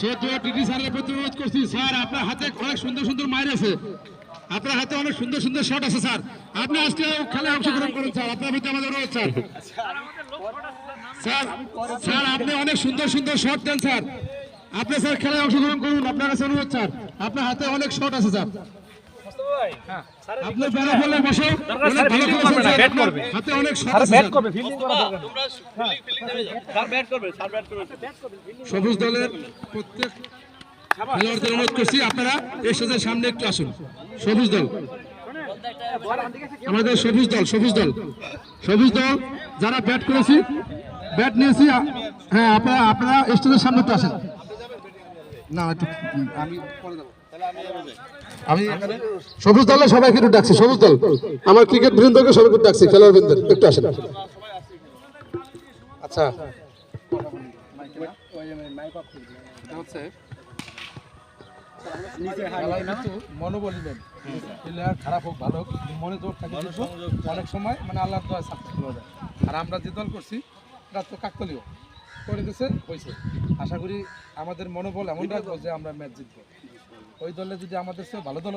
স্যারের করছি, স্যার, আপনার হাতে অনেক সুন্দর সুন্দর আছে। আপনার হাতে অনেক সুন্দর সুন্দর শট আছে, স্যার। আপনি অংশগ্রহণ করুন, স্যার। আপনার আমাদের স্যার। স্যার স্যার, আপনি অনেক সুন্দর সুন্দর দেন, স্যার। আপনি, স্যার, খেলায় অংশগ্রহণ করুন, আপনার কাছে আপনার হাতে অনেক শট আছে, স্যার। আপনি ব্যারা বলে বসে অনেক ভালো খেলেছেন স্যার আপনার হাতে অনেক শট আছে। স্যার। সবুজ দলের প্রত্যেক খেলোয়াড়দের অনুরোধ করছি আপনারা স্টেজের সামনে একটু আসুন। সবুজ দল। আমাদের সবুজ দল সবুজ দল। সবুজ দল যারা ব্যাট করেছি ব্যাট নিয়েছি হ্যাঁ আপনারা আপনারা স্টেজের সামনে একটু আসেন। না একটু আমি আমি সবুজ দলে সবাইকে একটু ডাকছি সবুজ দল। আমার ক্রিকেট বৃন্দকে সবাইকে ডাকছি খেলোয়াড় বৃন্দের একটু আসেন। আচ্ছা। হচ্ছে প্লেয়ার খারাপ হোক ভালো হোক মনে জোর থাকে অনেক সময় মানে আল্লাহ আর আমরা যে দল করছি এটা তো কাকতলীয়। করে দিয়েছে হয়েছে আশা করি আমাদের মনোবল এমন রাখব যে আমরা ম্যাচ জিতবো। ওই দলে যদি আমাদের সে ভালো দল